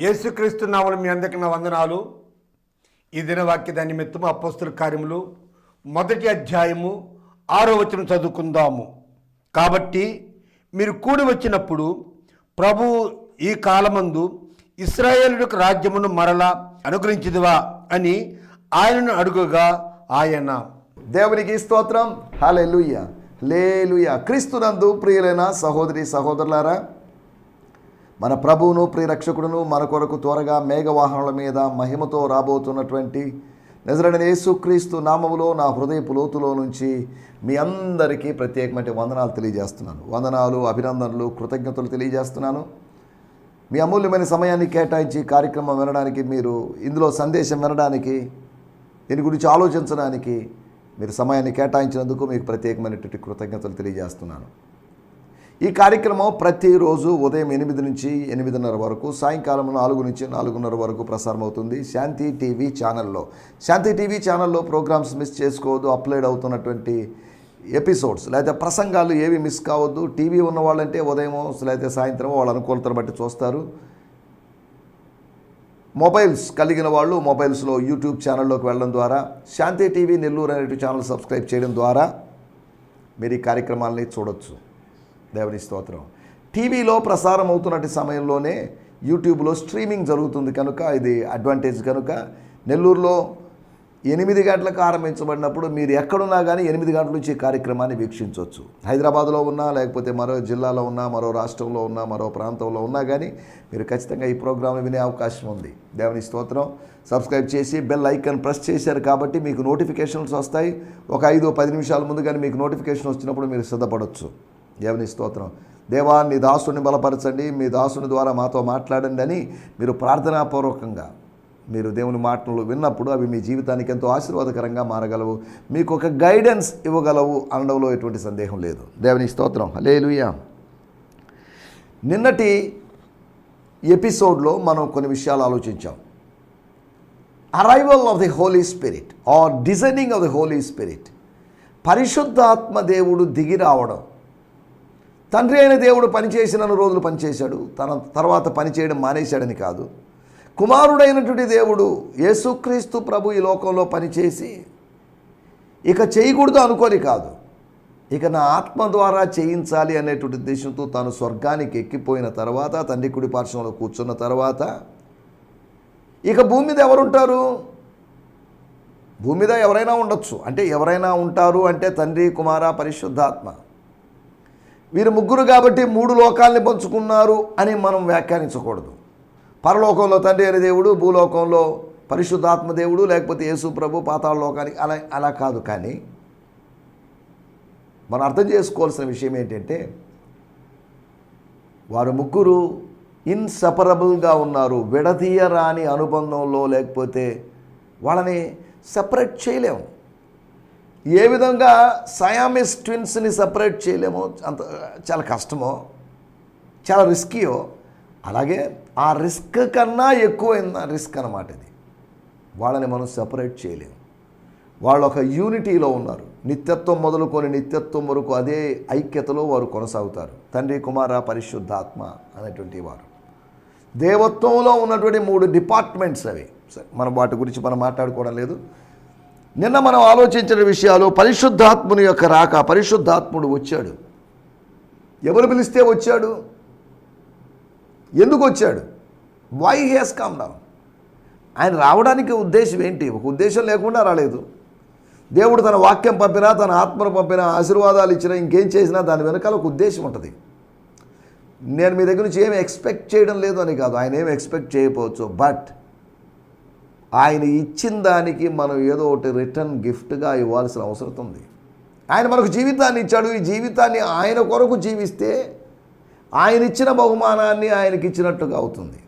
యేసుక్రీస్తు నామలు మీ అందరికి నా వందనాలు. ఈ దినవాక్య దాని మెత్తము అపోస్తుల కార్యములు. మొదటి అధ్యాయము ఆరో వచనం చదువుకుందాము. కాబట్టి మీరు కూడి వచ్చినప్పుడు ప్రభు ఈ కాలమందు ఇస్రాయేలుడికి రాజ్యమును మరలా అనుగ్రహించదువా అని ఆయనను అడుగుగా ఆయన. దేవునికి స్తోత్రం. లూయ లేలుయ క్రీస్తునందు ప్రియులైన సహోదరి సహోదరులారా మన ప్రభువును ప్రియరక్షకుడును మన కొరకు త్వరగా మేఘవాహనాల మీద మహిమతో రాబోతున్నటువంటి నిజరడని యేసుక్రీస్తు నామములో నా హృదయపు లోతులో నుంచి మీ అందరికీ ప్రత్యేకమైన వందనాలు తెలియజేస్తున్నాను. వందనాలు అభినందనలు కృతజ్ఞతలు తెలియజేస్తున్నాను. మీ అమూల్యమైన సమయాన్ని కేటాయించి కార్యక్రమం వినడానికి మీరు ఇందులో సందేశం వినడానికి దీని గురించి ఆలోచించడానికి మీరు సమయాన్ని కేటాయించినందుకు మీకు ప్రత్యేకమైనటువంటి కృతజ్ఞతలు తెలియజేస్తున్నాను. ఈ కార్యక్రమం ప్రతిరోజు ఉదయం ఎనిమిది నుంచి ఎనిమిదిన్నర వరకు సాయంకాలం నాలుగు నుంచి నాలుగున్నర వరకు ప్రసారం అవుతుంది శాంతి టీవీ ఛానల్లో. శాంతి టీవీ ఛానల్లో ప్రోగ్రామ్స్ మిస్ చేసుకోవద్దు అప్లోడ్ అవుతున్నటువంటి ఎపిసోడ్స్ లేకపోతే ప్రసంగాలు ఏవి మిస్ కావద్దు టీవీ ఉన్న వాళ్ళంటే ఉదయం లేకపోతే సాయంత్రం వాళ్ళ అనుకూలతను బట్టి చూస్తారు. మొబైల్స్ కలిగిన వాళ్ళు మొబైల్స్లో యూట్యూబ్ ఛానల్లోకి వెళ్ళడం ద్వారా శాంతి టీవీ నెల్లూరు అనేటువంటి ఛానల్ సబ్స్క్రైబ్ చేయడం ద్వారా మీరు ఈ కార్యక్రమాలని చూడొచ్చు. దేవుని స్తోత్రం. టీవీలో ప్రసారం అవుతున్నటి సమయంలోనే యూట్యూబ్లో స్ట్రీమింగ్ జరుగుతుంది కనుక ఇది అడ్వాంటేజ్ కనుక నెల్లూరులో ఎనిమిది గంటలకు ఆరంభించబడినప్పుడు మీరు ఎక్కడున్నా కానీ ఎనిమిది గంటల నుంచి ఈ కార్యక్రమాన్ని వీక్షించవచ్చు. హైదరాబాద్లో ఉన్నా లేకపోతే మరో జిల్లాలో ఉన్నా మరో రాష్ట్రంలో ఉన్నా మరో ప్రాంతంలో ఉన్నా కానీ మీరు ఖచ్చితంగా ఈ ప్రోగ్రామ్ వినే అవకాశం ఉంది. దేవుని స్తోత్రం. సబ్స్క్రైబ్ చేసి బెల్ ఐకాన్ ప్రెస్ చేశారు కాబట్టి మీకు నోటిఫికేషన్స్ వస్తాయి. ఒక ఐదు పది నిమిషాల ముందు కానీ మీకు నోటిఫికేషన్ వచ్చినప్పుడు మీరు సిద్ధపడవచ్చు దేవుని స్తోత్రం. దేవా నీ దాసుని బలపరచండి మీ దాసుని ద్వారా మాతో మాట్లాడండి అని మీరు ప్రార్థనాపూర్వకంగా మీరు దేవుని మాటలు విన్నప్పుడు అవి మీ జీవితానికి ఎంతో ఆశీర్వాదకరంగా మారగలవు. మీకు ఒక గైడెన్స్ ఇవ్వగలవు అనడంలో ఎటువంటి సందేహం లేదు. దేవుని స్తోత్రం. హలేలుయా నిన్నటి ఎపిసోడ్లో మనం కొన్ని విషయాలు ఆలోచించాం. Arrival of the holy spirit or designing of the holy spirit పరిశుద్ధాత్మ దేవుడు దిగి రావడం. తండ్రి అయిన దేవుడు పనిచేసిన రోజులు పనిచేశాడు. తన తర్వాత పనిచేయడం మానేశాడని కాదు. కుమారుడైనటువంటి దేవుడు యేసుక్రీస్తు ప్రభు ఈ లోకంలో పనిచేసి ఇక చేయకూడదు అనుకోని కాదు. ఇక నా ఆత్మ ద్వారా చేయించాలి అనేటువంటి ఉద్దేశంతో తాను స్వర్గానికి ఎక్కిపోయిన తర్వాత తండ్రి కుడి పార్శ్వంలో కూర్చున్న తర్వాత ఇక భూమి మీద ఎవరుంటారు? భూమి మీద ఎవరైనా ఉండొచ్చు. అంటే ఎవరైనా ఉంటారు అంటే తండ్రి కుమార పరిశుద్ధాత్మ. వీరు ముగ్గురు కాబట్టి మూడు లోకాల్ని పంచుకున్నారు అని మనం వ్యాఖ్యానించకూడదు. పరలోకంలో తండ్రి అయిన దేవుడు భూలోకంలో పరిశుద్ధాత్మ దేవుడు లేకపోతే యేసు ప్రభు పాతాళ లోకానికి అలా అలా కాదు కానీ మనం అర్థం చేసుకోవాల్సిన విషయం ఏంటంటే వారు ముగ్గురు ఇన్సపరబుల్గా ఉన్నారు. విడదీయరాని అనుబంధంలో లేకపోతే వాళ్ళని సపరేట్ చేయలేము. ఏ విధంగా సయామిస్ ట్విన్స్ని సపరేట్ చేయలేమో అంత చాలా కష్టమో చాలా రిస్కీయో అలాగే ఆ రిస్క్ కన్నా ఎక్కువైన రిస్క్ అనమాట ఇది. వాళ్ళని మనం సపరేట్ చేయలేము. వాళ్ళు ఒక యూనిటీలో ఉన్నారు. నిత్యత్వం మొదలుకొని నిత్యత్వం వరకు అదే ఐక్యతలో వారు కొనసాగుతారు. తండ్రి కుమార పరిశుద్ధాత్మ అనేటువంటి వారు. దేవత్వంలో ఉన్నటువంటి మూడు డిపార్ట్మెంట్స్ అవి. సరే మనం వాటి గురించి మనం మాట్లాడుకోవడం లేదు. నిన్న మనం ఆలోచించిన విషయాలు పరిశుద్ధాత్ముని యొక్క రాక పరిశుద్ధాత్ముడు వచ్చాడు. ఎవరు పిలిస్తే వచ్చాడు? ఎందుకు వచ్చాడు? వై హేస్ కమ్ డౌన్ ఆయన రావడానికి ఉద్దేశం ఏంటి? ఒక ఉద్దేశం లేకుండా రాలేదు. దేవుడు తన వాక్యం పంపినా తన ఆత్మను పంపినా ఆశీర్వాదాలు ఇచ్చినా ఇంకేం చేసినా దాని వెనకాల ఒక ఉద్దేశం ఉంటుంది. నేను మీ దగ్గర నుంచి ఏమి ఎక్స్పెక్ట్ చేయడం లేదు అని కాదు. ఆయన ఏమి ఎక్స్పెక్ట్ చేయకపోవచ్చు. బట్ ఆయన ఇచ్చిన దానికి మనం ఏదో ఒకటి రిటర్న్ గిఫ్ట్గా ఇవ్వాల్సిన అవసరం ఉంది. ఆయన మనకు జీవితాన్ని ఇచ్చాడు. ఈ జీవితాన్ని ఆయన కొరకు జీవిస్తే ఆయన ఇచ్చిన బహుమానాన్ని ఆయనకి ఇచ్చినట్టుగా అవుతుంది.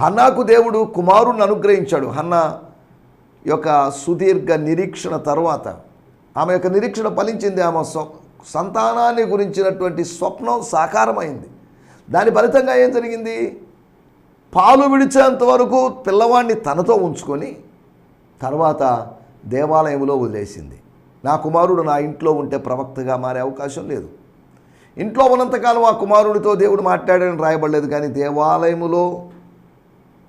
హన్నాకు దేవుడు కుమారుణ్ణి అనుగ్రహించాడు. హన్నా యొక్క సుదీర్ఘ నిరీక్షణ తర్వాత ఆమె యొక్క నిరీక్షణ ఫలించింది. ఆమె సంతానాన్ని గురించినటువంటి స్వప్నం సాకారమైంది. దాని ఫలితంగా ఏం జరిగింది? పాలు విడిచేంత వరకు పిల్లవాడిని తనతో ఉంచుకొని తర్వాత దేవాలయంలో వదిలేసింది. నా కుమారుడు నా ఇంట్లో ఉంటే ప్రవక్తగా మారే అవకాశం లేదు. ఇంట్లో ఉన్నంతకాలం ఆ కుమారుడితో దేవుడు మాట్లాడని రాయబడలేదు కానీ దేవాలయములో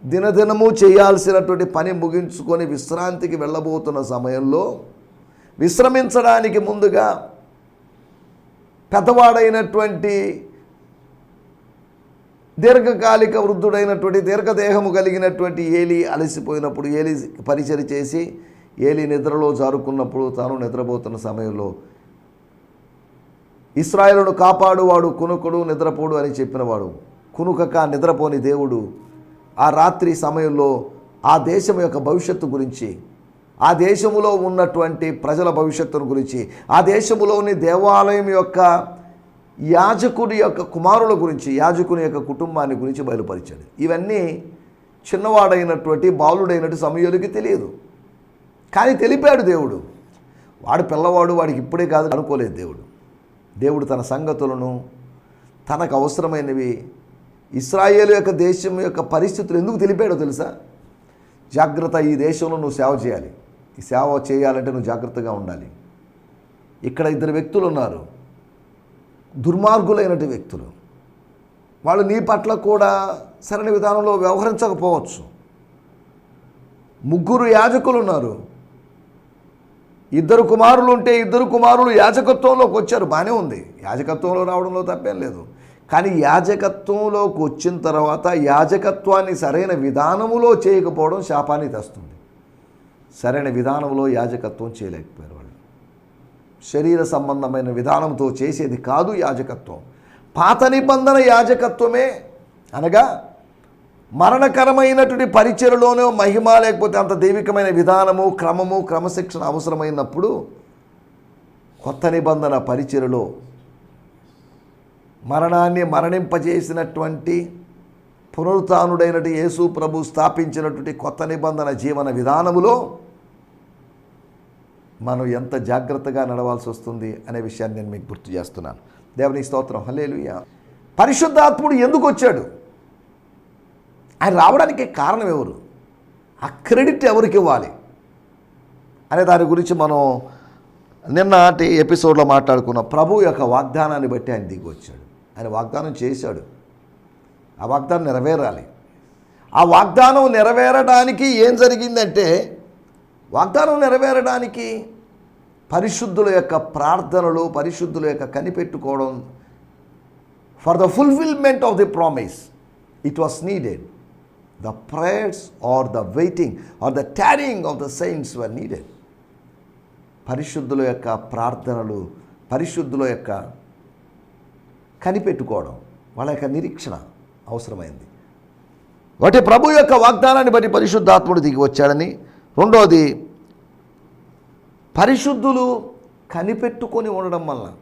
దినదినము చేయాల్సినటువంటి పని ముగించుకొని విశ్రాంతికి వెళ్ళబోతున్న సమయంలో విశ్రమించడానికి ముందుగా పెద్దవాడైనటువంటి దీర్ఘకాలిక వృద్ధుడైనటువంటి దీర్ఘదేహము కలిగినటువంటి ఏలి అలసిపోయినప్పుడు ఏలి పరిచయం చేసి ఏలి నిద్రలో జారుకున్నప్పుడు తాను నిద్రపోతున్న సమయంలో ఇస్రాయేలును కాపాడువాడు కునుకుడు నిద్రపోడు అని చెప్పినవాడు కునుకక నిద్రపోని దేవుడు ఆ రాత్రి సమయంలో ఆ దేశం యొక్క భవిష్యత్తు గురించి ఆ దేశములో ఉన్నటువంటి ప్రజల భవిష్యత్తును గురించి ఆ దేశములోని దేవాలయం యొక్క యాజకుడి యొక్క కుమారుల గురించి యాజకుని యొక్క కుటుంబాన్ని గురించి బయలుపరిచాడు. ఇవన్నీ చిన్నవాడైనటువంటి బాలుడైనటువంటి సమయాలకి తెలియదు. కానీ తెలిపాడు దేవుడు. వాడు పిల్లవాడు వాడికి ఇప్పుడే కాదు అనుకోలేదు దేవుడు. దేవుడు తన సంగతులను తనకు అవసరమైనవి ఇస్రాయేల్ యొక్క దేశం యొక్క పరిస్థితులు ఎందుకు తెలిపాడో తెలుసా? జాగ్రత్త ఈ దేశంలో నువ్వు సేవ చేయాలి. ఈ సేవ చేయాలంటే నువ్వు జాగ్రత్తగా ఉండాలి. ఇక్కడ ఇద్దరు వ్యక్తులు ఉన్నారు. దుర్మార్గులైనటువంటి వ్యక్తులు. వాళ్ళు నీ పట్ల కూడా సరైన విధానంలో వ్యవహరించకపోవచ్చు. ముగ్గురు యాజకులు ఉన్నారు ఇద్దరు కుమారులు ఉంటే ఇద్దరు కుమారులు యాజకత్వంలోకి వచ్చారు. బాగానే ఉంది. యాజకత్వంలో రావడంలో తప్పేం లేదు. కానీ యాజకత్వంలోకి వచ్చిన తర్వాత యాజకత్వాన్ని సరైన విధానములో చేయకపోవడం శాపాన్ని తెస్తుంది. సరైన విధానంలో యాజకత్వం చేయలేకపోయారు శరీర సంబంధమైన విధానంతో చేసేది కాదు యాజకత్వం. పాత నిబంధన యాజకత్వమే. అనగా మరణకరమైనటువంటి పరిచయలోనో మహిమ లేకపోతే అంత దైవికమైన విధానము క్రమము క్రమశిక్షణ అవసరమైనప్పుడు కొత్త నిబంధన పరిచయలో మరణాన్ని మరణింపజేసినటువంటి పునరుత్నుడైనటువంటి యేసు ప్రభు స్థాపించినటువంటి కొత్త నిబంధన జీవన విధానములో మనం ఎంత జాగ్రత్తగా నడవాల్సి వస్తుంది అనే విషయాన్ని నేను మీకు గుర్తు చేస్తున్నాను. దేవుని స్తోత్రం. హలేలుయ పరిశుద్ధాత్ముడు ఎందుకు వచ్చాడు? ఆయన రావడానికి కారణం ఎవరు? ఆ క్రెడిట్ ఎవరికి ఇవ్వాలి? అనే దాని గురించి మనం నిన్నటి ఎపిసోడ్లో మాట్లాడుకున్న. ప్రభు యొక్క వాగ్దానాన్ని బట్టి ఆయన దిగి వచ్చాడు. ఆయన వాగ్దానం చేశాడు. ఆ వాగ్దానం నెరవేరాలి. ఆ వాగ్దానం నెరవేరడానికి ఏం జరిగిందంటే వాగ్దానం నెరవేరడానికి పరిశుద్ధుల యొక్క ప్రార్థనలు పరిశుద్ధుల యొక్క కనిపెట్టుకోవడం for the fulfilment of the promise it was needed the prayers or the waiting or the tarrying of the saints were needed పరిశుద్ధుల యొక్క ప్రార్థనలు పరిశుద్ధుల యొక్క కనిపెట్టుకోవడం వాళ్ళ యొక్క నిరీక్షణ అవసరమైంది. ఒకటి ప్రభు యొక్క వాగ్దానాన్ని బట్టి పరిశుద్ధాత్ముడు దిగి వచ్చాడని రెండోది పరిశుద్ధులు కనిపెట్టుకొని ఉండడం వల్ల.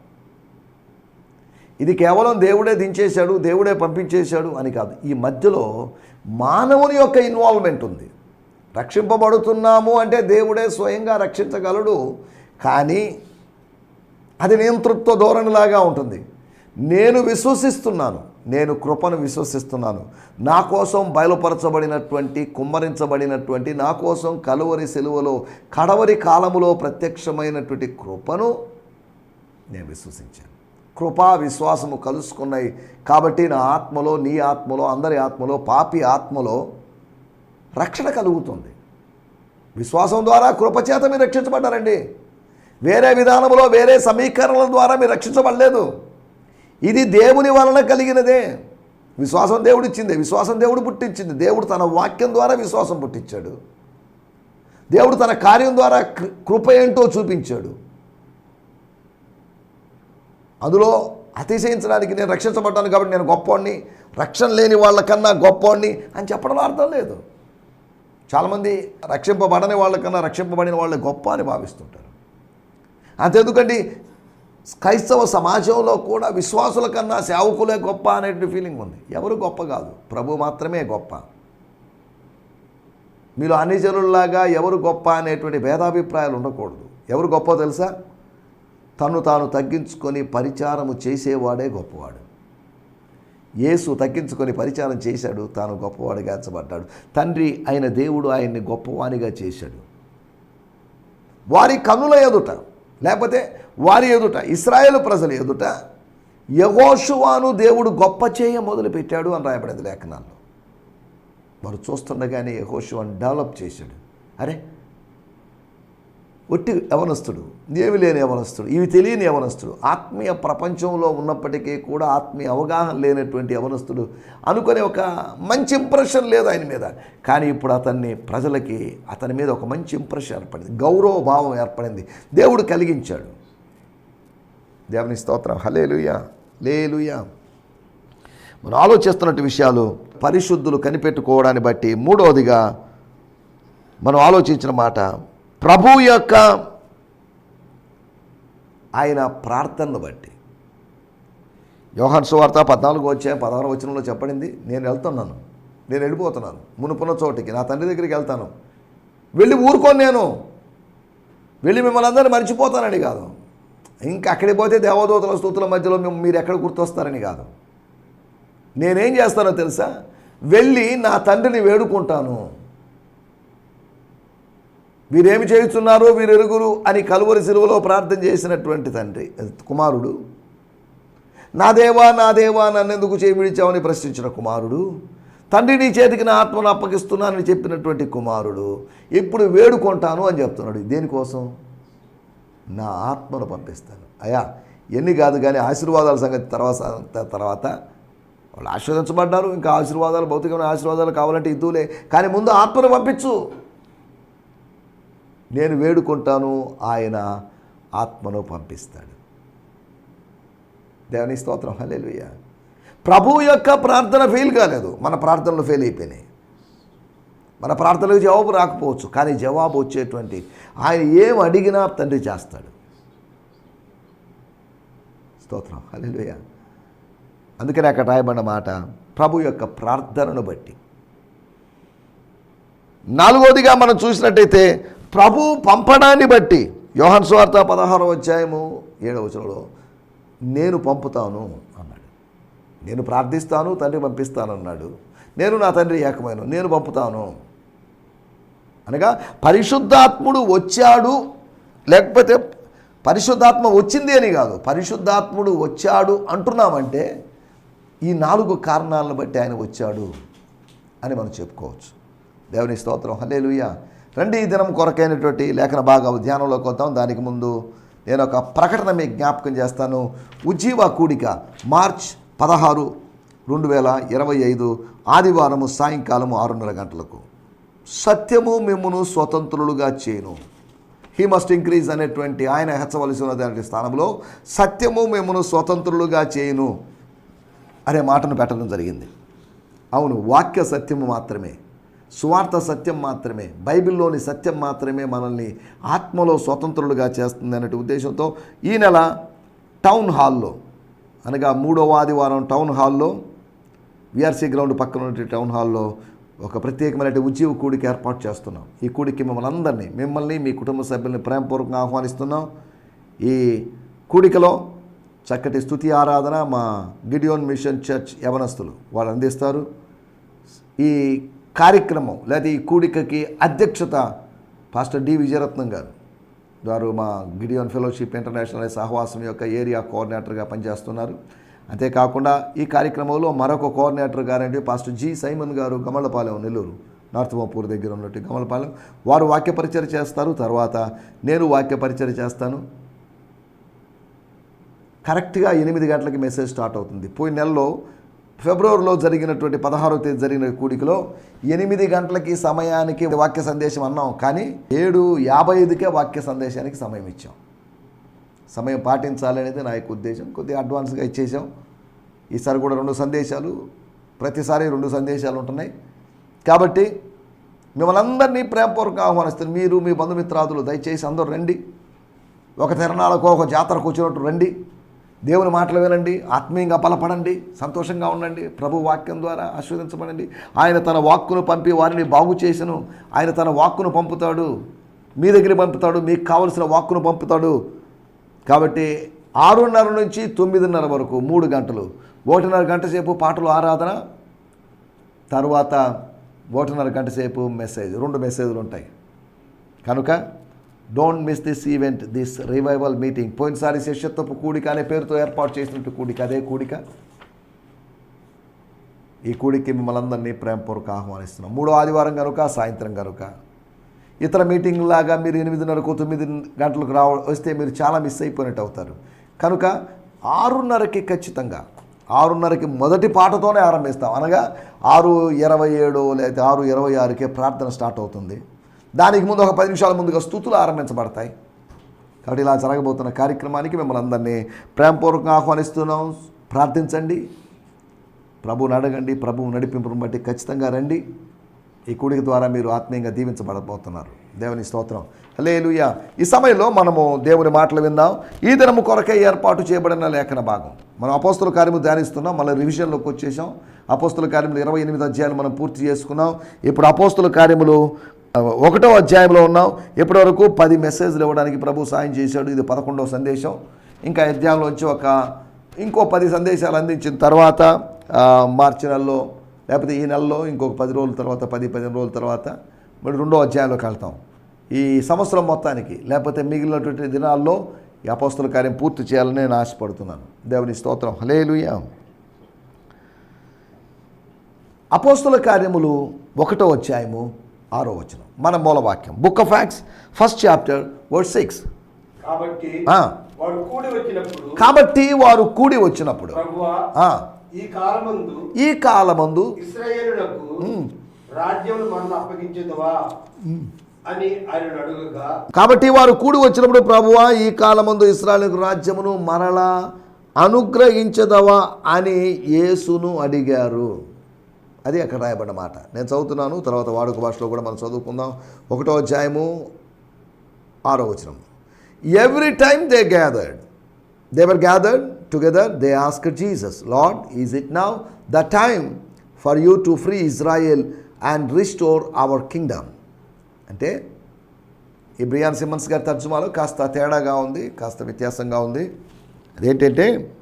ఇది కేవలం దేవుడే దించేశాడు దేవుడే పంపించేశాడు అని కాదు. ఈ మధ్యలో మానవుని యొక్క ఇన్వాల్వ్మెంట్ ఉంది. రక్షింపబడుతున్నాము అంటే దేవుడే స్వయంగా రక్షించగలడు కానీ అది నియంతృత్వ ధోరణిలాగా ఉంటుంది. నేను విశ్వసిస్తున్నాను నేను కృపను విశ్వసిస్తున్నాను. నా కోసం బయలుపరచబడినటువంటి కుమ్మరించబడినటువంటి నా కోసం కలువరి సెలువలో కడవరి కాలములో ప్రత్యక్షమైనటువంటి కృపను నేను విశ్వసించాను. కృపా విశ్వాసము కలుసుకున్నాయి. కాబట్టి నా ఆత్మలో నీ ఆత్మలో అందరి ఆత్మలో పాపి ఆత్మలో రక్షణ కలుగుతుంది. విశ్వాసం ద్వారా కృపచేత మీరు రక్షించబడ్డారండి. వేరే విధానంలో వేరే సమీకరణల ద్వారా మీరు రక్షించబడలేదు. ఇది దేవుని వలన కలిగినదే. విశ్వాసం దేవుడు ఇచ్చింది. విశ్వాసం దేవుడు పుట్టించింది. దేవుడు తన వాక్యం ద్వారా విశ్వాసం పుట్టించాడు. దేవుడు తన కార్యం ద్వారా కృ- కృప ఏంటో చూపించాడు. అందులో అతిశయించడానికి నేను రక్షించబడ్డాను కాబట్టి నేను గొప్పవాడిని రక్షణ లేని వాళ్ళకన్నా గొప్పవాడిని అని చెప్పడంలో అర్థం లేదు. చాలామంది రక్షింపబడని వాళ్ళకన్నా రక్షింపబడిన వాళ్ళే గొప్ప అని భావిస్తుంటారు. అంతెందుకండి? క్రైస్తవ సమాజంలో కూడా విశ్వాసుల కన్నా సేవకులే గొప్ప అనేటువంటి ఫీలింగ్ ఉంది. ఎవరు గొప్ప కాదు. ప్రభు మాత్రమే గొప్ప. మీరు అన్ని జనుల్లాగా ఎవరు గొప్ప అనేటువంటి భేదాభిప్రాయాలు ఉండకూడదు. ఎవరు గొప్ప తెలుసా? తను తాను తగ్గించుకొని పరిచారము చేసేవాడే గొప్పవాడు. యేసు తగ్గించుకొని పరిచారం చేశాడు తాను గొప్పవాడిగా ఎంచబడ్డాడు తండ్రి ఆయన దేవుడు ఆయన్ని గొప్పవానిగా చేశాడు. వారి కనుల ఎదుట లేకపోతే వారి ఎదుట ఇస్రాయేల్ ప్రజల ఎదుట యహోషువాను దేవుడు గొప్ప చేయ మొదలుపెట్టాడు అని రాయబడింది లేఖనాల్లో. వారు చూస్తుండగానే యహోషువాను డెవలప్ చేశాడు. అరే ఒట్టి యవనస్తుడు ఏమి లేని యవనస్తుడు ఇవి తెలియని యవనస్తుడు ఆత్మీయ ప్రపంచంలో ఉన్నప్పటికీ కూడా ఆత్మీయ అవగాహన లేనటువంటి యవనస్తుడు అనుకునే ఒక మంచి ఇంప్రెషన్ లేదు ఆయన మీద. కానీ ఇప్పుడు అతన్ని ప్రజలకి అతని మీద ఒక మంచి ఇంప్రెషన్ ఏర్పడింది గౌరవ భావం ఏర్పడింది దేవుడు కలిగించాడు. దేవుని స్తోత్రం. హలే లుయా లేలుయా మనం ఆలోచిస్తున్నట్టు విషయాలు పరిశుద్ధులు కనిపెట్టుకోవడాన్ని బట్టి మూడవదిగా మనం ఆలోచించిన మాట ప్రభు యొక్క ఆయన ప్రార్థనను బట్టి. యోహాన్ సువార్త పద్నాలుగు వచ్చే పదహారు వచనంలో చెప్పడింది నేను వెళ్తున్నాను నేను వెళ్ళిపోతున్నాను మునుపున్న చోటికి నా తండ్రి దగ్గరికి వెళ్తాను. వెళ్ళి ఊరుకోను నేను. వెళ్ళి మిమ్మల్ని అందరినీ మర్చిపోతానని కాదు. ఇంకా అక్కడికి పోతే దేవదూతల స్థూతుల మధ్యలో మేము మీరు ఎక్కడ గుర్తొస్తారని కాదు. నేనేం చేస్తానో తెలుసా? వెళ్ళి నా తండ్రిని వేడుకుంటాను. వీరేమి చేయుచున్నారో వీరెరుగురు అని కలువరి సిలువలో ప్రార్థన చేసినటువంటి తండ్రి కుమారుడు. నా దేవా నా దేవా నన్నెందుకు చేమిడిచావని ప్రశ్నించిన కుమారుడు. తండ్రి నీ చేతికి నా ఆత్మను అప్పగిస్తున్నానని చెప్పినటువంటి కుమారుడు. ఇప్పుడు వేడుకుంటాను అని చెప్తున్నాడు. దేనికోసం? నా ఆత్మను పంపిస్తాను. అయా ఎన్ని కాదు కానీ ఆశీర్వాదాల సంగతి తర్వాత తర్వాత వాళ్ళు ఆశీర్వదించబడ్డారు. ఇంకా ఆశీర్వాదాలు భౌతికమైన ఆశీర్వాదాలు కావాలంటే ఇద్దులే. కానీ ముందు ఆత్మను పంపించు. నేను వేడుకుంటాను ఆయన ఆత్మను పంపిస్తాడు. దేవుని స్తోత్రం హలేలుయ్య ప్రభు యొక్క ప్రార్థన ఫెయిల్ కాలేదు. మన ప్రార్థనలు ఫెయిల్ అయిపోయినాయి. మన ప్రార్థనలకు జవాబు రాకపోవచ్చు కానీ జవాబు వచ్చేటువంటి ఆయన ఏం అడిగినా తండ్రి చేస్తాడు. స్తోత్రం హలేలుయ్య అందుకనే అక్కడ రాయబడిన మాట ప్రభు యొక్క ప్రార్థనను బట్టి. నాలుగోదిగా మనం చూసినట్టయితే ప్రభు పంపడాన్ని బట్టి యోహన్ స్వార్త పదహారో అధ్యాయము ఏడవ వచనంలో నేను పంపుతాను అన్నాడు. నేను ప్రార్థిస్తాను తండ్రి పంపిస్తాను అన్నాడు నేను నా తండ్రి ఏకమైన నేను పంపుతాను. అనగా పరిశుద్ధాత్ముడు వచ్చాడు లేకపోతే పరిశుద్ధాత్మ వచ్చింది అని కాదు పరిశుద్ధాత్ముడు వచ్చాడు అంటున్నామంటే ఈ నాలుగు కారణాలను బట్టి ఆయన వచ్చాడు అని మనం చెప్పుకోవచ్చు. దేవుని స్తోత్రం. హల్లెలూయ. రండి ఈ దినం కొరకైనటువంటి లేఖన భాగం ధ్యానంలోకి వద్దాం. దానికి ముందు నేను ఒక ప్రకటన మీకు జ్ఞాపకం చేస్తాను. ఉజ్జీవ కూడిక మార్చ్ పదహారు రెండు వేల ఇరవై ఐదు ఆదివారము సాయంకాలము ఆరున్నర గంటలకు. సత్యము మిమ్మును స్వతంత్రులుగా చేయను. హీ మస్ట్ ఇంక్రీజ్ అనేటువంటి ఆయన హెచ్చవలసి ఉన్నటువంటి స్థానంలో సత్యము మిమ్మను స్వతంత్రులుగా చేయను అనే మాటను పెట్టడం జరిగింది. అవును వాక్య సత్యము మాత్రమే. సువార్త సత్యం మాత్రమే బైబిల్లోని సత్యం మాత్రమే మనల్ని ఆత్మలో స్వతంత్రులుగా చేస్తుంది అనే ఉద్దేశంతో ఈ నెల టౌన్ హాల్లో అనగా మూడవ ఆదివారం టౌన్ హాల్లో విఆర్సీ గ్రౌండ్ పక్కన ఉన్న టౌన్ హాల్లో ఒక ప్రత్యేకమైన ఉద్యోగ కూడికి ఏర్పాటు చేస్తున్నాం. ఈ కూడికి మిమ్మల్ని అందరినీ మిమ్మల్ని మీ కుటుంబ సభ్యుల్ని ప్రేమపూర్వకంగా ఆహ్వానిస్తున్నాం. ఈ కూడికలో చక్కటి స్థుతి ఆరాధన మా గిడియోన్ మిషన్ చర్చ్ యవనస్తులు వాళ్ళు అందిస్తారు. ఈ కార్యక్రమం లేదా ఈ కూడికకి అధ్యక్షత పాస్టర్ డి విజయరత్నం గారు. వారు మా గిడియోన్ ఫెలోషిప్ ఇంటర్నేషనల్ సహవాసం యొక్క ఏరియా కోఆర్డినేటర్గా పనిచేస్తున్నారు. అంతేకాకుండా ఈ కార్యక్రమంలో మరొక కోఆర్డినేటర్ గారంటే పాస్టర్ జి సైమన్ గారు గమలపాలెం నెల్లూరు నార్త్ మోపూర్ దగ్గర ఉన్నట్టు గమలపాలెం. వారు వాక్య పరిచయం చేస్తారు తర్వాత నేను వాక్య పరిచయం చేస్తాను. కరెక్ట్గా ఎనిమిది గంటలకి మెసేజ్ స్టార్ట్ అవుతుంది. పోయిన నెలలో ఫిబ్రవరిలో జరిగినటువంటి పదహారో తేదీ జరిగిన కూడికలో ఎనిమిది గంటలకి సమయానికి వాక్య సందేశం అన్నాం. కానీ ఏడు యాభై ఐదుకే వాక్య సందేశానికి సమయం ఇచ్చాం. సమయం పాటించాలనేది నా యొక్క ఉద్దేశం. కొద్దిగా అడ్వాన్స్గా ఇచ్చేసాం ఈసారి కూడా రెండు సందేశాలు ప్రతిసారి రెండు సందేశాలు ఉంటున్నాయి. కాబట్టి మిమ్మల్ని అందరినీ ప్రేమపూర్వకంగా ఆహ్వానిస్తారు మీరు మీ బంధుమిత్రాదులు దయచేసి అందరూ రండి. ఒక తిరణాలకు ఒక జాతరకు వచ్చినట్టు రండి. దేవుని మాటలు వినండి ఆత్మీయంగా బలపడండి సంతోషంగా ఉండండి ప్రభు వాక్యం ద్వారా ఆస్వాదించబడండి ఆయన తన వాక్కును పంపి వారిని బాగు చేసను. ఆయన తన వాక్కును పంపుతాడు. మీ దగ్గర పంపుతాడు మీకు కావలసిన వాక్కును పంపుతాడు. కాబట్టి ఆరున్నర నుంచి తొమ్మిదిన్నర వరకు మూడు గంటలు. ఒకటిన్నర గంట సేపు పాటలు ఆరాధన తర్వాత ఒకటిన్నర గంట సేపు మెసేజ్ రెండు మెసేజ్లు ఉంటాయి. కనుక don't miss this event this revival meeting పోయినసారి శిష్యత్వపు కూడిక అనే పేరుతో ఏర్పాటు చేసినట్టు కూడిక అదే కూడిక? ఈ కూడికి మిమ్మల్ని అందరినీ ప్రేమపూర్వక ఆహ్వానిస్తున్నాం. మూడో ఆదివారం కనుక సాయంత్రం కనుక. ఇతర మీటింగ్ లాగా మీరు ఎనిమిదిన్నరకు తొమ్మిది గంటలకు రావ వస్తే మీరు చాలా మిస్ అయిపోయినట్టు అవుతారు కనుక ఆరున్నరకి ఖచ్చితంగా ఆరున్నరకి మొదటి పాటతోనే ఆరంభిస్తాం. అనగా ఆరు ఇరవై ఏడు లేదా ఆరు ఇరవై ఆరుకే ప్రార్థన స్టార్ట్ అవుతుంది. దానికి ముందు ఒక పది నిమిషాల ముందుగా స్థుతులు ఆరంభించబడతాయి. కాబట్టి ఇలా జరగబోతున్న కార్యక్రమానికి మిమ్మల్ని అందరినీ ప్రేమపూర్వకంగా ఆహ్వానిస్తున్నాం. ప్రార్థించండి. ప్రభువుని అడగండి. ప్రభువు నడిపింపును బట్టి ఖచ్చితంగా రండి. ఈ కూడిక ద్వారా మీరు ఆత్మీయంగా దీవించబడబోతున్నారు. దేవుని స్తోత్రం. లేలుయ ఈ సమయంలో మనము దేవుని మాటలు విందాం. ఈ దినము కొరకే ఏర్పాటు చేయబడిన లేఖన భాగం. మనం అపోస్తుల కార్యము ధ్యానిస్తున్నాం. మళ్ళీ రివిజన్లోకి వచ్చేసాం. అపోస్తుల కార్యములు ఇరవై ఎనిమిది అధ్యాయాలు మనం పూర్తి చేసుకున్నాం. ఇప్పుడు అపోస్తుల కార్యములు ఒకటో అధ్యాయంలో ఉన్నాం ఇప్పటి వరకు పది మెసేజ్లు ఇవ్వడానికి ప్రభు సాయం చేశాడు. ఇది పదకొండవ సందేశం. ఇంకా ఈ అధ్యాయంలోంచి ఒక ఇంకో పది సందేశాలు అందించిన తర్వాత మార్చి నెలలో లేకపోతే ఈ నెలలో ఇంకొక పది రోజుల తర్వాత పది పదిహేను రోజుల తర్వాత మరి రెండో అధ్యాయంలోకి వెళ్తాం. ఈ సంవత్సరం మొత్తానికి లేకపోతే మిగిలినటువంటి దినాల్లో ఈ అపోస్తుల కార్యం పూర్తి చేయాలని నేను ఆశపడుతున్నాను. దేవుని స్తోత్రం. హలేలుయా అపోస్తుల కార్యములు ఒకటో అధ్యాయము ఆరో వచనం. మన మూలవాక్యం. Book of Acts first chapter word six కాబట్టి వారు కూడి వచ్చినప్పుడు. ఈ కాలమందు కాబట్టి వారు కూడి వచ్చినప్పుడు ప్రభువా ఈ కాలమందు ఇస్రాయలకు రాజ్యమును మరలా అనుగ్రహించదవా అని యేసును అడిగారు. అది అక్కడ రాయబడిన మాట. నేను చదువుతున్నాను తర్వాత వాడుక భాషలో కూడా మనం చదువుకుందాం. ఒకటో అధ్యాయము ఆరో వచనం. Every time they gathered they were gathered together they ask Jesus Lord is it now the time for you to free Israel and restore our kingdom అంటే ఈ బ్రియాన్ సిమ్మన్స్ గారి తర్జుమాలో కాస్త తేడాగా ఉంది కాస్త వ్యత్యాసంగా ఉంది. అదేంటంటే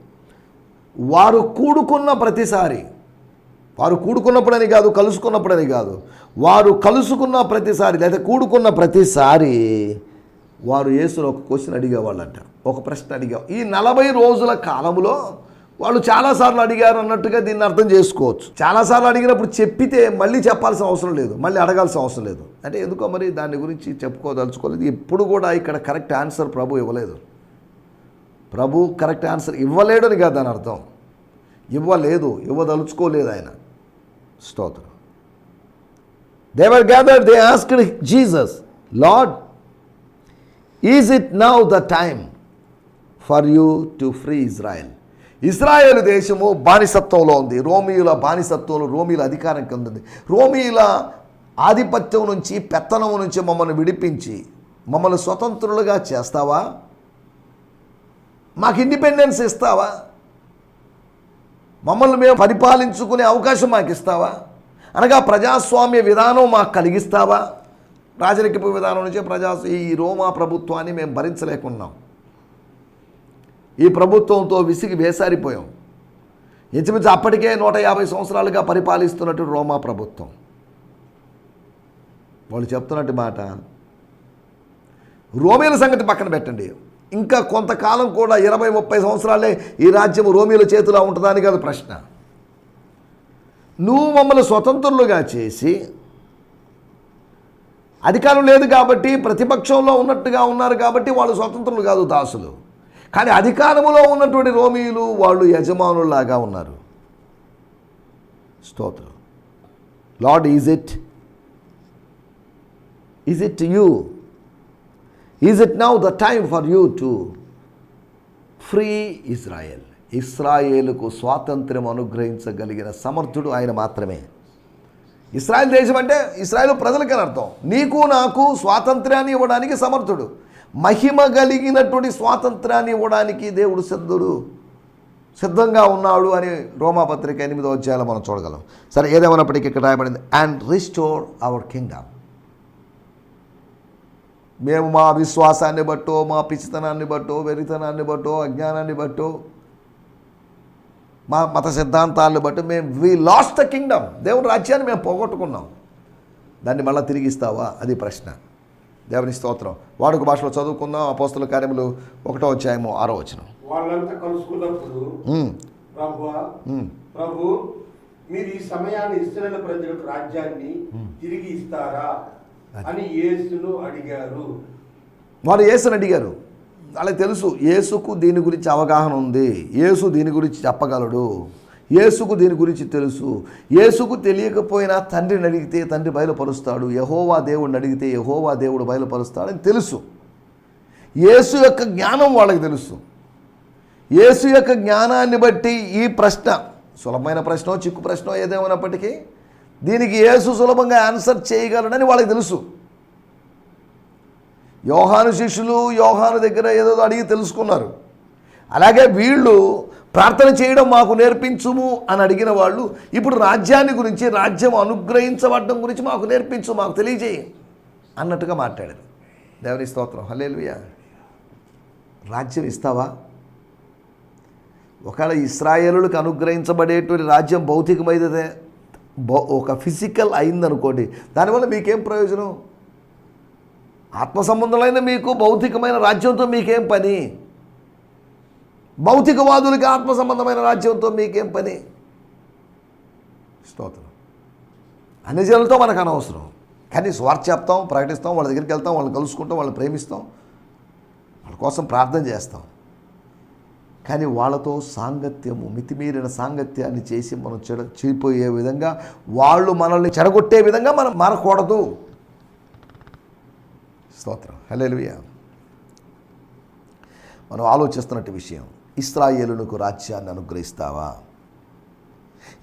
వారు కూడుకున్న ప్రతిసారి వారు కూడుకున్నప్పుడని కాదు కలుసుకున్నప్పుడని కాదు. వారు కలుసుకున్న ప్రతిసారి లేదా కూడుకున్న ప్రతిసారి వారు యేసును ఒక క్వశ్చన్ అడిగేవాళ్ళంట. ఒక ప్రశ్న అడిగా ఈ నలభై రోజుల కాలంలో వాళ్ళు చాలాసార్లు అడిగారు అన్నట్టుగా దీన్ని అర్థం చేసుకోవచ్చు. చాలాసార్లు అడిగినప్పుడు చెప్పితే మళ్ళీ చెప్పాల్సిన అవసరం లేదు. మళ్ళీ అడగాల్సిన అవసరం లేదు. అంటే ఎందుకో మరి దాని గురించి చెప్పుకోదలుచుకోలేదు. ఎప్పుడు కూడా ఇక్కడ కరెక్ట్ ఆన్సర్ ప్రభు ఇవ్వలేదు. ప్రభు కరెక్ట్ ఆన్సర్ ఇవ్వలేడు అని కాదు దాని అర్థం. ఇవ్వలేదు ఇవ్వదలుచుకోలేదు ఆయన. స్తోత్రం. They were gather they asked Jesus Lord is it now the time for you to free Israel Israel దేశము బానిసత్వంలో ఉంది. రోమియుల బానిసత్వంలో రోమియుల అధికారం కింద ఉంది. రోమియుల ఆధిపత్యం నుంచి పెత్తనం నుంచి మమ్మల్ని విడిపించి మమ్మల్ని స్వతంత్రులుగా చేస్తావా? మాకు ఇండిపెండెన్స్ ఇస్తావా? మమ్మల్ని మేము పరిపాలించుకునే అవకాశం మాకు ఇస్తావా అనగా ప్రజాస్వామ్య విధానం మాకు కలిగిస్తావా? రాజరికపు విధానం నుంచే ప్రజా ఈ రోమా ప్రభుత్వాన్ని మేము భరించలేకున్నాం. ఈ ప్రభుత్వంతో విసిగి వేసారిపోయాం. ఇంచుమించు అప్పటికే నూట యాభై సంవత్సరాలుగా పరిపాలిస్తున్నట్టు రోమా ప్రభుత్వం. వాళ్ళు చెప్తున్నట్టు మాట. రోమేల సంగతి పక్కన పెట్టండి. ఇంకా కొంతకాలం కూడా ఇరవై ముప్పై సంవత్సరాలే ఈ రాజ్యం రోమిల చేతిలో ఉంటుందని కాదు ప్రశ్న. నువ్వు మమ్మల్ని స్వతంత్రులుగా చేసి అధికారం లేదు కాబట్టి ప్రతిపక్షంలో ఉన్నట్టుగా ఉన్నారు కాబట్టి వాళ్ళు స్వతంత్రులు కాదు దాసులు. కానీ అధికారంలో ఉన్నటువంటి రోమియులు వాళ్ళు యజమానుల్లాగా ఉన్నారు. స్తోత్రం. Lord is it? Is it you? Is it now the time for you to free Israel ఇస్రాయేలుకు స్వాతంత్ర్యం అనుగ్రహించగలిగిన సమర్థుడు ఆయన మాత్రమే. ఇస్రాయల్ దేశం అంటే ఇస్రాయల్ ప్రజలకి అర్థం. నీకు నాకు స్వాతంత్ర్యాన్ని ఇవ్వడానికి సమర్థుడు. మహిమ కలిగినటువంటి స్వాతంత్రాన్ని ఇవ్వడానికి దేవుడు సిద్ధుడు. సిద్ధంగా ఉన్నాడు అని రోమాపత్రిక ఎనిమిదో అధ్యాయంలో మనం చూడగలం. సరే ఏదేమైనప్పటికీ ఇక్కడ రాయబడింది అండ్ రిస్టోర్ అవర్ కింగ్డమ్ మేము మా విశ్వాసాన్ని బట్టో మా పిచ్చితనాన్ని బట్టో వెరితనాన్ని బట్టో అజ్ఞానాన్ని బట్టో మా మత సిద్ధాంతాలను బట్టి మేము వి లాస్ట్ ద కింగ్డమ్ దేవుని రాజ్యాన్ని మేము పోగొట్టుకున్నాం. దాన్ని మళ్ళీ తిరిగిస్తావా అది ప్రశ్న. దేవుని స్తోత్రం. వాడుక భాషలో చదువుకుందాం. అపోస్తుల కార్యములు ఒకటో అధ్యాయము ఆరో వాళ్ళంతా కలుసుకున్నప్పుడు ఉమ్. ప్రభు మీరు ఈ సమయాన్ని ఇస్రాయేల్ ప్రజలకు రాజ్యాన్ని తిరిగి ఇస్తారా? అని యేసును అడిగారు. వారు యేసుని అడిగారు. వాళ్ళకి తెలుసు యేసుకు దీని గురించి అవగాహన ఉంది. యేసు దీని గురించి చెప్పగలడు. యేసుకు దీని గురించి తెలుసు. యేసుకు తెలియకపోయినా తండ్రిని అడిగితే తండ్రి బయలుపరుస్తాడు. యహోవా దేవుడిని అడిగితే యహోవా దేవుడు బయలుపరుస్తాడని తెలుసు. యేసు యొక్క జ్ఞానం వాళ్ళకి తెలుసు. యేసు యొక్క జ్ఞానాన్ని బట్టి ఈ ప్రశ్న సులభమైన ప్రశ్న చిక్కు ప్రశ్న ఏదేమైనప్పటికీ దీనికి యేసు సులభంగా ఆన్సర్ చేయగలడని వాళ్ళకి తెలుసు. యోహాను శిష్యులు యోహాను దగ్గర ఏదో అడిగి తెలుసుకున్నారు. అలాగే వీళ్ళు ప్రార్థన చేయడం మాకు నేర్పించుము అని అడిగిన వాళ్ళు ఇప్పుడు రాజ్యాన్ని గురించి రాజ్యం అనుగ్రహించబడడం గురించి మాకు నేర్పించు మాకు తెలియజేయి అన్నట్టుగా మాట్లాడారు. దేవుని స్తోత్రం. హల్లెలూయా. రాజ్యం ఇస్తావా? ఒకవేళ ఇస్రాయేలులకు అనుగ్రహించబడేటువంటి రాజ్యం భౌతికమైనదే ఒక ఫిజికల్ అయిందనుకోండి దానివల్ల మీకేం ప్రయోజనం? ఆత్మ సంబంధమైన మీకు భౌతికమైన రాజ్యంతో మీకేం పని? భౌతికవాదులకి ఆత్మ సంబంధమైన రాజ్యంతో మీకేం పని? స్తోత్రం. అన్ని జనులతో మనకు అనవసరం. కానీ స్వార్థ చెప్తాం ప్రకటిస్తాం వాళ్ళ దగ్గరికి వెళ్తాం వాళ్ళని కలుసుకుంటాం వాళ్ళని ప్రేమిస్తాం వాళ్ళ కోసం ప్రార్థన చేస్తాం. కానీ వాళ్ళతో సాంగత్యము మితిమీరిన సాంగత్యాన్ని చేసి మనం చెడ చెడిపోయే విధంగా వాళ్ళు మనల్ని చెడగొట్టే విధంగా మనం మారకూడదు. స్తోత్రం. హలేలుయ మనం ఆలోచిస్తున్నట్టు విషయం ఇస్రాయేలునకు రాజ్యాన్ని అనుగ్రహిస్తావా?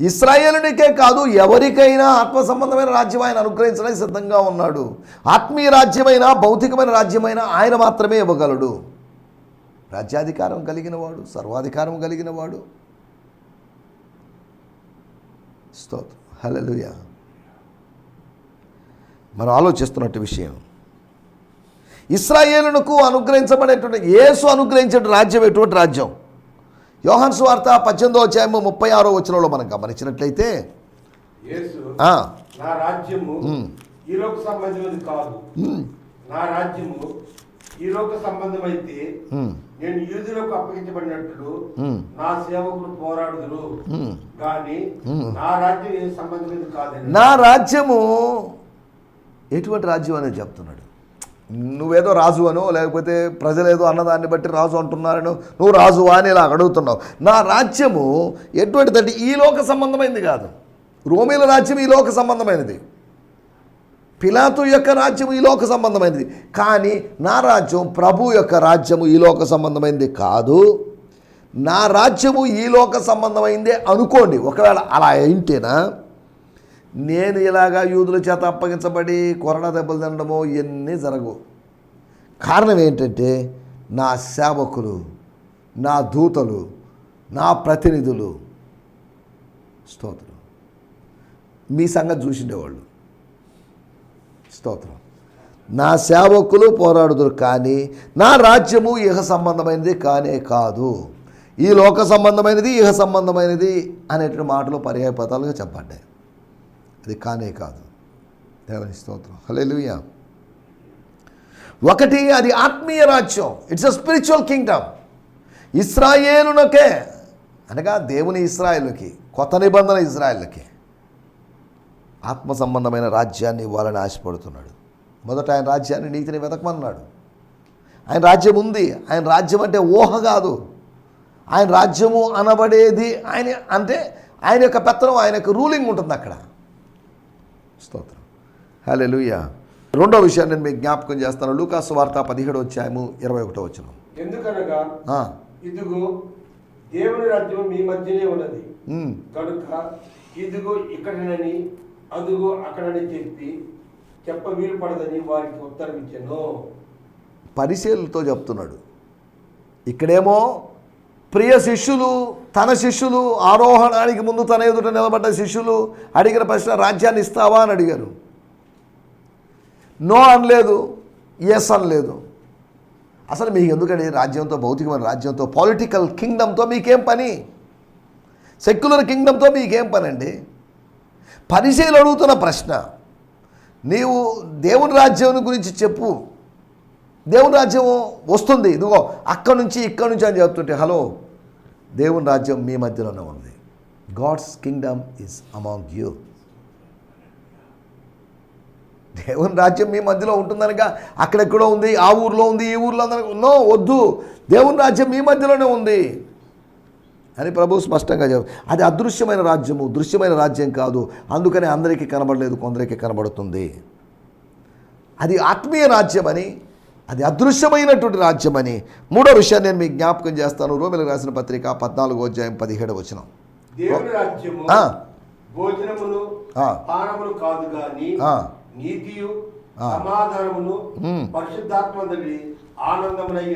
ఇస్రాయేలునికే కాదు ఎవరికైనా ఆత్మ సంబంధమైన రాజ్యం ఆయన అనుగ్రహించడానికి సిద్ధంగా ఉన్నాడు. ఆత్మీయ రాజ్యమైన భౌతికమైన రాజ్యమైన ఆయన మాత్రమే ఇవ్వగలడు. రాజ్యాధికారం కలిగిన వాడు సర్వాధికారం కలిగిన వాడు స్తోత్రం. హల్లెలూయా. మనం ఆలోచిస్తున్నట్టు విషయం. ఇస్రాయేలునకు అనుగ్రహించబడేటువంటి యేసు అనుగ్రహించే రాజ్యం ఎటువంటి రాజ్యం? యోహాన్ స్వార్త పద్దెనిమిదో అధ్యాయము ముప్పై ఆరో వచనంలో మనం గమనించినట్లయితే నా రాజ్యము సంబంధమైనది కాదు. నా రాజ్యము ఈ లోక సంబంధమైతే నేను యూదులకు అప్పగించబడినట్లు నా సేవకులు పోరాడుదురు. కానీ నా రాజ్యం ఏ సంబంధమైనది కాదని నా రాజ్యము ఎటువంటి రాజ్యం అనేది చెప్తున్నాడు? నువ్వేదో రాజు అనో లేకపోతే ప్రజలేదో అన్నదాన్ని బట్టి రాజు అంటున్నారనో నువ్వు రాజు అని ఇలా అడుగుతున్నావు. నా రాజ్యము ఎటువంటిదంటే ఈ లోక సంబంధమైనది కాదు. రోమిల రాజ్యం ఈ లోక సంబంధమైనది. పిలాతు యొక్క రాజ్యం ఈ లోక సంబంధమైనది. కానీ నా రాజ్యం ప్రభు యొక్క రాజ్యము ఈ లోక సంబంధమైనది కాదు. నా రాజ్యము ఈ లోక సంబంధమైందే అనుకోండి. ఒకవేళ అలా అయింటేనా? నేను ఇలాగా యూదుల చేత అప్పగించబడి కొరడా దెబ్బలు తినడము ఇవన్నీ జరగవు. కారణం ఏంటంటే నా సేవకులు నా దూతలు నా ప్రతినిధులు స్తోత్రం. మీ సంగతి చూసిండేవాళ్ళు. స్తోత్రం. నా సేవకులు పోరాడుదురు కానీ నా రాజ్యము ఇహ సంబంధమైనది కానే కాదు. ఈ లోక సంబంధమైనది ఇహ సంబంధమైనది అనేటువంటి మాటలు పర్యాయపదాలుగా చెప్పబడ్డాయి అది కానే కాదు. దేవుని స్తోత్రం. హల్లెలూయా. ఒకటి అది ఆత్మీయ రాజ్యం. ఇట్స్ అ స్పిరిచువల్ కింగ్డమ్ ఇస్రాయేలునకే అనగా దేవుని ఇస్రాయేల్కి కొత్త నిబంధన ఇజ్రాయేళ్ళకి ఆత్మ సంబంధమైన రాజ్యాన్ని ఇవ్వాలని ఆశపడుతున్నాడు. మొదట ఆయన రాజ్యాన్ని నీతిని వెతకమన్నాడు. ఆయన రాజ్యం ఉంది. ఆయన రాజ్యం అంటే ఊహ కాదు. ఆయన రాజ్యము అనబడేది ఆయన అంటే ఆయన యొక్క పెత్తనం ఆయన యొక్క రూలింగ్ ఉంటుంది అక్కడ. స్తోత్రం. హలే రెండో విషయాన్ని నేను మీకు జ్ఞాపకం చేస్తాను. లూకాసు వార్త పదిహేడు వచ్చాము ఇరవై ఒకటో వచ్చిన ఎందుకనగా ఇదిగో దేవుని రాజ్యం మీ మధ్యనే ఉన్నది. కనుక ఇదిగో ఇక్కడనని అదుగో అక్కడని చెప్పి చెప్ప వీలు పడదని వారికి ఉత్తరం ఇచ్చాను. పరిశీలనతో చెప్తున్నాడు. ఇక్కడేమో ప్రియ శిష్యులు తన శిష్యులు ఆరోహణానికి ముందు తన ఎదుట నిలబడ్డ శిష్యులు అడిగిన ప్రశ్న రాజ్యాన్ని ఇస్తావా అని అడిగారు. నో అనలేదు ఎస్ అనలేదు. అసలు మీకు ఎందుకండి రాజ్యంతో భౌతికమైన రాజ్యంతో పాలిటికల్ కింగ్డమ్తో మీకేం పని? సెక్యులర్ కింగ్డమ్తో మీకేం పని అండి పరిశీలన అడుగుతున్న ప్రశ్న. నీవు దేవుని రాజ్యం గురించి చెప్పు. దేవుని రాజ్యం వస్తుంది. ఇదిగో అక్కడి నుంచి ఇక్కడి నుంచి అని చెప్తుంటే హలో దేవుని రాజ్యం మీ మధ్యలోనే ఉంది. God's kingdom is among you. దేవుని రాజ్యం మీ మధ్యలో ఉంటుందనక అక్కడెక్కడో ఉంది ఆ ఊర్లో ఉంది ఈ ఊర్లో ఉందనగా నో వద్దు. దేవుని రాజ్యం మీ మధ్యలోనే ఉంది. అని ప్రభు స్పష్టంగా చెప్పు అది అదృశ్యమైన రాజ్యము దృశ్యమైన రాజ్యం కాదు. అందుకని అందరికీ కనబడలేదు కొందరికి కనబడుతుంది. అది ఆత్మీయ రాజ్యమని అది అదృశ్యమైనటువంటి రాజ్యమని. మూడో విషయాన్ని నేను మీకు జ్ఞాపకం చేస్తాను. రోమిలకు రాసిన పత్రిక పద్నాలుగో అధ్యాయం పదిహేడు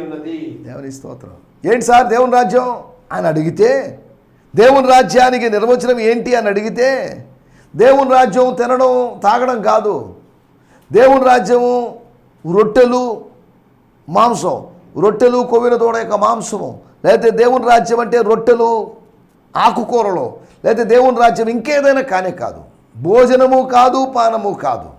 ఉన్నది. దేవుని స్తోత్రం. ఏంటి సార్ దేవుని రాజ్యం? అని అడిగితే దేవుని రాజ్యానికి నిర్వచనం ఏంటి అని అడిగితే దేవుని రాజ్యం తినడం తాగడం కాదు. దేవుని రాజ్యము రొట్టెలు మాంసం. రొట్టెలు కొవ్విన తోడ యొక్క మాంసము. లేకపోతే దేవుని రాజ్యం అంటే రొట్టెలు ఆకుకూరలు. లేకపోతే దేవుని రాజ్యం ఇంకేదైనా కానే కాదు. భోజనము కాదు పానము కాదు.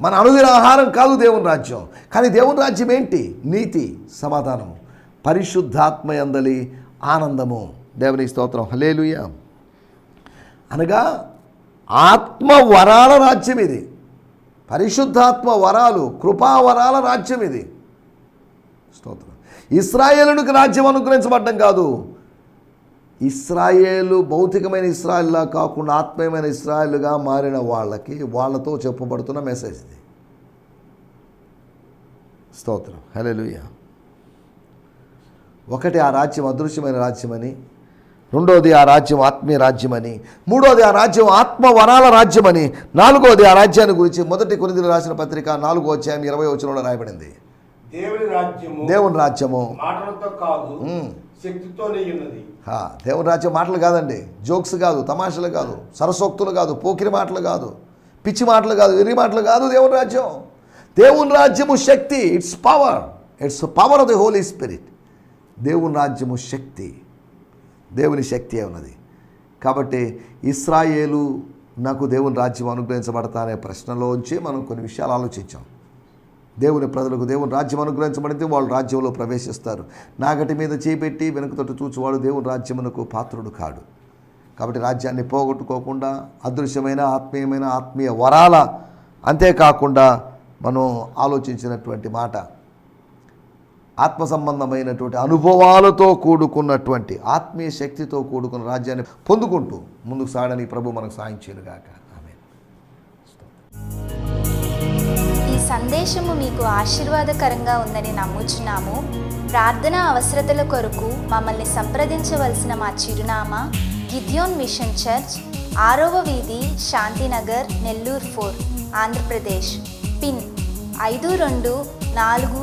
మన అనుదిన ఆహారం కాదు దేవుని రాజ్యం. కానీ దేవుని రాజ్యం ఏంటి? నీతి సమాధానము. పరిశుద్ధాత్మయందలి ఆనందము. దేవుని స్తోత్రం. హలేలుయ అనగా ఆత్మ వరాల రాజ్యం ఇది. పరిశుద్ధాత్మ వరాలు కృపావరాల రాజ్యం ఇది. స్తోత్రం. ఇస్రాయేలునికి రాజ్యం అనుగ్రహించబడ్డం కాదు. ఇస్రాయేలు భౌతికమైన ఇస్రాయిల్లా కాకుండా ఆత్మీయమైన ఇస్రాయిల్గా మారిన వాళ్ళకి వాళ్ళతో చెప్పబడుతున్న మెసేజ్ ఇది. స్తోత్రం. హల్లెలూయా. ఒకటి ఆ రాజ్యం అదృశ్యమైన రాజ్యమని రెండోది ఆ రాజ్యం ఆత్మీయ రాజ్యమని మూడోది ఆ రాజ్యం ఆత్మ వరాల రాజ్యమని నాలుగోది ఆ రాజ్యాన్ని గురించి మొదటి కొనిదిలు రాసిన పత్రిక నాలుగో అధ్యాయం ఇరవై వచనంలో రాయబడింది. దేవుని రాజ్యము దేవుని రాజ్యము. మాటలతో కాదు. శక్తితోనే ఉన్నది. దేవుని రాజ్యం మాటలు కాదండి. జోక్స్ కాదు తమాషలు కాదు సరసోక్తులు కాదు పోకిరి మాటలు కాదు పిచ్చి మాటలు కాదు వెర్రి మాటలు కాదు దేవుని రాజ్యం. దేవుని రాజ్యము శక్తి it's power it's power of the holy spirit. దేవుని రాజ్యము శక్తి. దేవుని శక్తి ఉన్నది? కాబట్టి ఇస్రాయేలు నాకు దేవుని రాజ్యం అనుగ్రహించబడతా అనే ప్రశ్నలోంచి మనం కొన్ని విషయాలు ఆలోచించాం. దేవుని ప్రజలకు దేవుని రాజ్యం అనుగ్రహించబడితే వాళ్ళు రాజ్యంలో ప్రవేశిస్తారు. నాగటి మీద చేపెట్టి వెనుక చూచువాడు దేవుని రాజ్యమునకు పాత్రుడు కాడు. కాబట్టి రాజ్యాన్ని పోగొట్టుకోకుండా అదృశ్యమైన ఆత్మీయమైన ఆత్మీయ వరాల అంతేకాకుండా మనం ఆలోచించినటువంటి మాట ఆత్మ సంబంధమైనటువంటి అనుభవాలతో కూడుకున్నటువంటి ఆత్మీయ శక్తితో కూడుకున్న రాజ్యాన్ని పొందుకుంటూ ముందుకు సాగడని ప్రభు మనకు సాయం చేయనుగాక ఆమె ఈ సందేశము మీకు ఆశీర్వాదకరంగా ఉందని నమ్ముచున్నాము. ప్రార్థన అవసరతల కొరకు మమ్మల్ని సంప్రదించవలసిన మా చిరునామా గిద్యోన్ మిషన్ చర్చ్ ఆరవ వీధి శాంతినగర్ నెల్లూరు ఫోర్ ఆంధ్రప్రదేశ్. పిన్ ఐదు రెండు నాలుగు